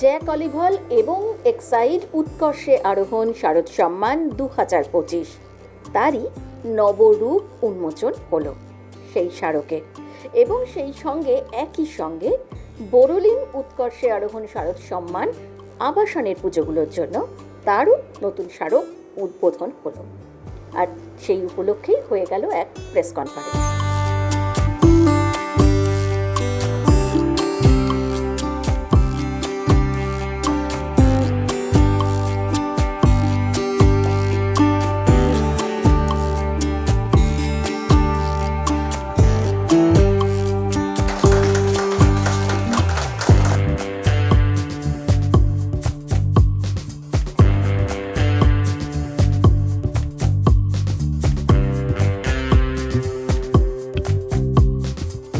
Jack অলিভল এবং Exide উৎকর্ষে আরোহণ শারদ সম্মান দু হাজার পঁচিশ। তারই নবরূপ উন্মোচন হলো সেই স্মারকে এবং সেই সঙ্গে একই সঙ্গে বোরোলিন উৎকর্ষে আরোহণ শারদ সম্মান আবাসনের পুজোগুলোর জন্য তারও নতুন স্মারক উদ্বোধন হলো। আর সেই উপলক্ষেই হয়ে গেল এক প্রেস কনফারেন্স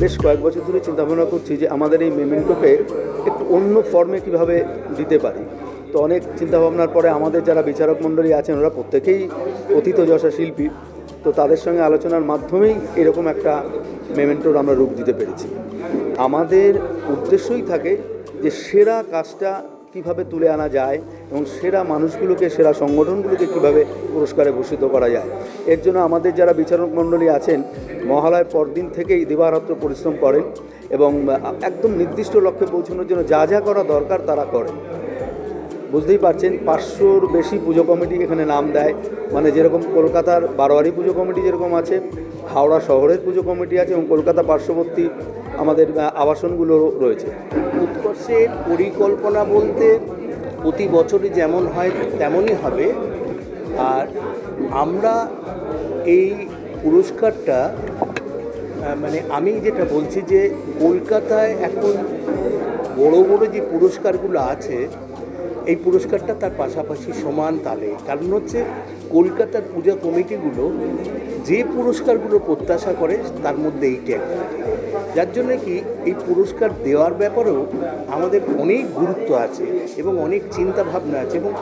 বেশ কয়েক বছর ধরে চিন্তাভাবনা করছি যে আমাদের এই মেমেন্টোকে একটু অন্য ফর্মে কীভাবে দিতে পারি। তো অনেক চিন্তাভাবনার পরে আমাদের যারা বিচারক মণ্ডলী আছেন, ওরা প্রত্যেকেই অতীত যশা শিল্পী। তো তাদের সঙ্গে আলোচনার মাধ্যমেই এরকম একটা মেমেন্টোর আমরা রূপ দিতে পেরেছি। আমাদের উদ্দেশ্যই থাকে যে সেরা কাজটা কীভাবে তুলে আনা যায় এবং সেরা মানুষগুলোকে, সেরা সংগঠনগুলোকে কীভাবে পুরস্কারে ভূষিত করা যায়। এর জন্য আমাদের যারা বিচারক মণ্ডলী আছেন মহালয় পরদিন থেকেই দিবারাত্র পরিশ্রম করেন এবং একদম নির্দিষ্ট লক্ষ্যে পৌঁছানোর জন্য যা যা করা দরকার তারা করেন। বুঝতেই পারছেন, পাঁচশোর বেশি পুজো কমিটি এখানে নাম দেয়। মানে যেরকম কলকাতার বারোয়ারি পুজো কমিটি যেরকম আছে, হাওড়া শহরের পুজো কমিটি আছে এবং কলকাতা পার্শ্ববর্তী আমাদের আবাসনগুলো রয়েছে। উৎকর্ষের পরিকল্পনা বলতে প্রতি বছরই যেমন হয় তেমনই হবে। আর আমরা এই পুরস্কারটা মানে আমি যেটা বলছি যে কলকাতায় এখন বড় বড় যে পুরস্কারগুলো আছে, এই পুরস্কারটা তার পাশাপাশি সমান তালে। কারণ হচ্ছে কলকাতার পূজা কমিটিগুলো যে পুরস্কারগুলো প্রত্যাশা করে, তার মধ্যে এইটা একটা। যার জন্য কি এই পুরস্কার দেওয়ার ব্যাপারেও আমাদের অনেক গুরুত্ব আছে এবং অনেক চিন্তা ভাবনা আছে এবং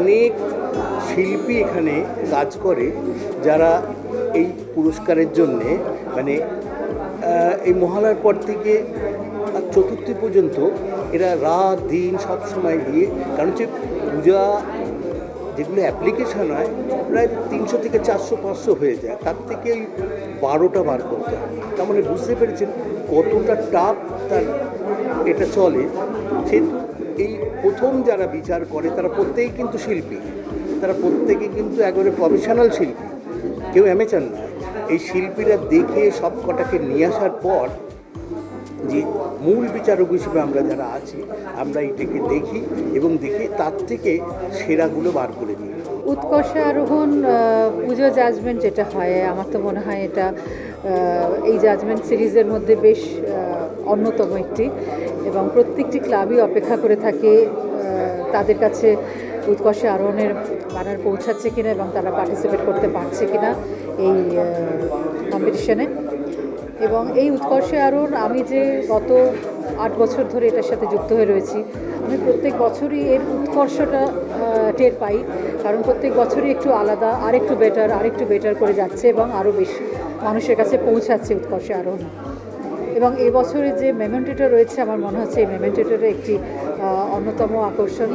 অনেক শিল্পী এখানে কাজ করে যারা এই পুরস্কারের জন্যে মানে এই মহালয়ার পর থেকে চতুর্থী পর্যন্ত এরা রাত, দিন সব সময় দিয়ে, কারণ হচ্ছে পূজা যেগুলো অ্যাপ্লিকেশান হয়, প্রায় তিনশো থেকে চারশো, পাঁচশো হয়ে যায়। তার থেকে ওই বারোটা বার করতে হয়। তার মানে বুঝতে পেরেছেন কতটা টাফ তার এটা চলে। সেহেতু এই প্রথম যারা বিচার করে, তারা প্রত্যেকেই কিন্তু শিল্পী। তারা প্রত্যেকে কিন্তু একেবারে প্রফেশনাল শিল্পী। কেউ অ্যামেচার নয়। এই শিল্পীরা দেখে সব কটাকে নিয়ে আসার পর যে মূল বিচারক হিসেবে আমরা যারা আছি, আমরা এটাকে দেখি এবং দেখে তার থেকে সেরাগুলো বার করে নিই। উৎকর্ষে আরোহণ পুজো জাজমেন্ট যেটা হয়, আমার তো মনে হয় এটা এই জাজমেন্ট সিরিজের মধ্যে বেশ অন্যতম একটি এবং প্রত্যেকটি ক্লাবই অপেক্ষা করে থাকে তাদের কাছে উৎকর্ষে আরোহণের বানার পৌঁছাচ্ছে কিনা এবং তারা পার্টিসিপেট করতে পারছে কিনা এই কম্পিটিশনে এবং এই উৎকর্ষে আরোহণ আমি যে গত আট বছর ধরে এটার সাথে যুক্ত হয়ে রয়েছি, আমি প্রত্যেক বছরই এর উৎকর্ষটা টের পাই। কারণ প্রত্যেক বছরই একটু আলাদা আর একটু বেটার আর একটু বেটার করে যাচ্ছে এবং আরও বেশি মানুষের কাছে পৌঁছাচ্ছে উৎকর্ষে আরোহণ। এবং এই বছরে যে মেমেন্টোটা রয়েছে, আমার মনে হচ্ছে এই মেমেন্টোটার একটি অন্যতম আকর্ষণ।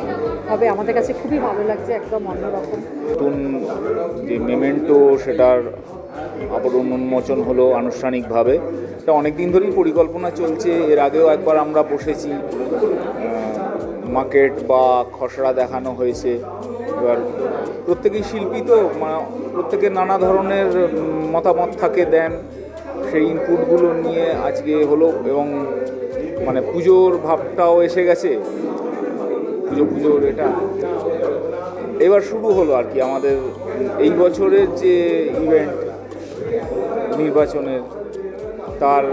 হবে আমাদের কাছে খুবই ভালো লাগছে, একদম অন্যরকম। নতুন যে মেমেন্টো সেটার আবরণ উন্মোচন হলো আনুষ্ঠানিকভাবে। এটা অনেক দিন ধরেই পরিকল্পনা চলছে, এর আগেও একবার আমরা বসেছি। মার্কেট বা খসড়া দেখানো হয়েছে। এবার প্রত্যেকেই শিল্পী তো মানে প্রত্যেকের নানা ধরনের মতামত থাকে, দেন সেই ইনপুটগুলো নিয়ে আজকে হলো এবং মানে পুজোর ভাবটাও এসে গেছে। পুজো, পুজোর এটা। এবার শুরু হলো আর কি আমাদের এই বছরের যে ইভেন্ট নির্বাচনের তার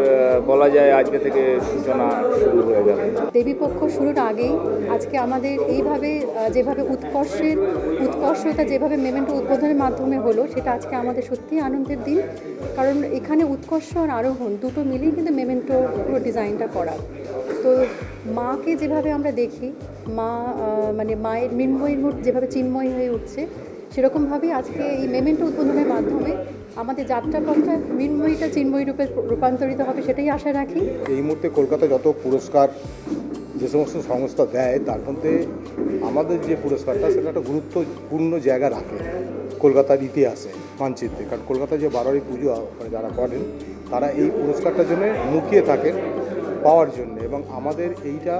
বলা যায় আজকে থেকে সূচনা শুরু হয়ে গেল দেবীপক্ষ শুরুর আগেই আজকে আমাদের এইভাবে যেভাবে উৎকর্ষের, উৎকর্ষতা যেভাবে মেমেন্ট উদ্বোধনের মাধ্যমে হলো, সেটা আজকে আমাদের সত্যিই আনন্দের দিন। কারণ এখানে উৎকর্ষ আর আরোহণ দুটো মিলেই কিন্তু মেমেন্টো পুরো ডিজাইনটা করা। তো মাকে যেভাবে আমরা দেখি, মা মানে মায়ের মৃন্ময়ীর যেভাবে চিন্ময় হয়ে উঠছে, সেরকমভাবেই আজকে এই মেমেন্টো উদ্বোধনের মাধ্যমে আমাদের যাত্রাপথটা মৃন্ময়ীটা চিন্ময়ী রূপে রূপান্তরিত হবে সেটাই আশা রাখি। এই মুহূর্তে কলকাতা যত পুরস্কার যে সমস্ত সংস্থা দেয়, তার মধ্যে আমাদের যে পুরস্কারটা, সেটা একটা গুরুত্বপূর্ণ জায়গা রাখে কলকাতার ইতিহাসে, মানচিত্রে। কারণ কলকাতায় যে বারোয়ারি পুজো মানে যারা করেন, তারা এই পুরস্কারটার জন্য মুখিয়ে থাকেন পাওয়ার জন্য। এবং আমাদের এইটা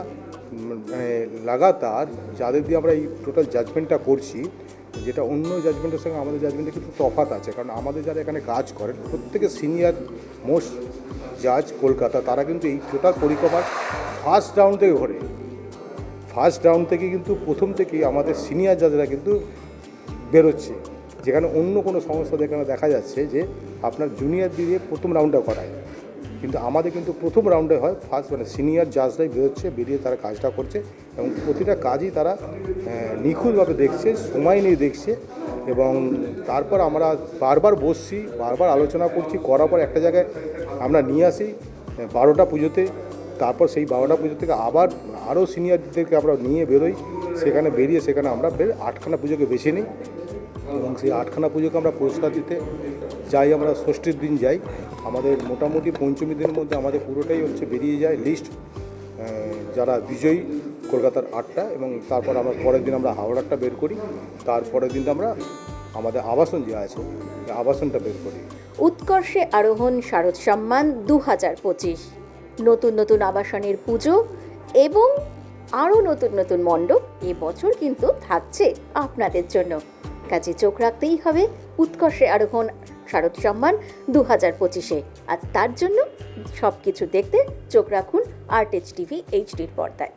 মানে লাগাতার, যাদের দিয়ে আমরা এই টোটাল জাজমেন্টটা করছি যেটা অন্য জাজমেন্টের সঙ্গে আমাদের জাজমেন্টে কিন্তু তফাত আছে। কারণ আমাদের যারা এখানে কাজ করেন, প্রত্যেকে সিনিয়র মোস্ট জাজ কলকাতা, তারা কিন্তু এই টোটাল পরিক্রমার ফার্স্ট রাউন্ড থেকে ঘরে। ফার্স্ট রাউন্ড থেকে কিন্তু প্রথম থেকেই আমাদের সিনিয়র জাজরা কিন্তু বেরোচ্ছে। যেখানে অন্য কোনো সংস্থা এখানে দেখা যাচ্ছে যে আপনার জুনিয়র দিয়ে প্রথম রাউন্ডটা করায়। কিন্তু আমাদের কিন্তু প্রথম রাউন্ডে হয় ফার্স্ট মানে সিনিয়র জাজরাই বেরোচ্ছে, বেরিয়ে তারা কাজটা করছে এবং প্রতিটা কাজই তারা নিখুঁতভাবে দেখছে, সময় নিয়ে দেখছে এবং তারপর আমরা বারবার বসছি, বারবার আলোচনা করছি, করার পর একটা জায়গায় আমরা নিয়ে আসি বারোটা পুজোতে, তারপর সেই বারোটা পুজো থেকে আবার আরও সিনিয়রদেরকে আমরা নিয়ে বেরোই, সেখানে বেরিয়ে সেখানে আমরা বের আটখানা পুজোকে বেছে নিই এবং সেই আটখানা পুজোকে আমরা পুরস্কার দিতে যাই, আমরা ষষ্ঠীর দিন যাই। আমাদের মোটামুটি পঞ্চমী দিনের মধ্যে আমাদের পুরোটাই হচ্ছে বেরিয়ে যায় লিস্ট যারা বিজয়ী কলকাতার আটটা এবং তারপর আমরা পরের দিন আমরা হাওড়ারটা বের করি, তারপরের দিন আমরা আমাদের আবাসন যে আছে আবাসনটা বের করি। উৎকর্ষে আরোহণ শারদ সম্মান দু হাজার পঁচিশ। নতুন নতুন আবাসনের পুজো এবং আরও নতুন নতুন মণ্ডপ এবছর কিন্তু থাকছে আপনাদের জন্য। কাজে চোখ রাখতেই হবে উৎকর্ষে আরোহণ শারদ সম্মান দু হাজার পঁচিশে। আর তার জন্য সব কিছু দেখতে চোখ রাখুন আর্ট এইচ টিভি এইচডির পর্দায়।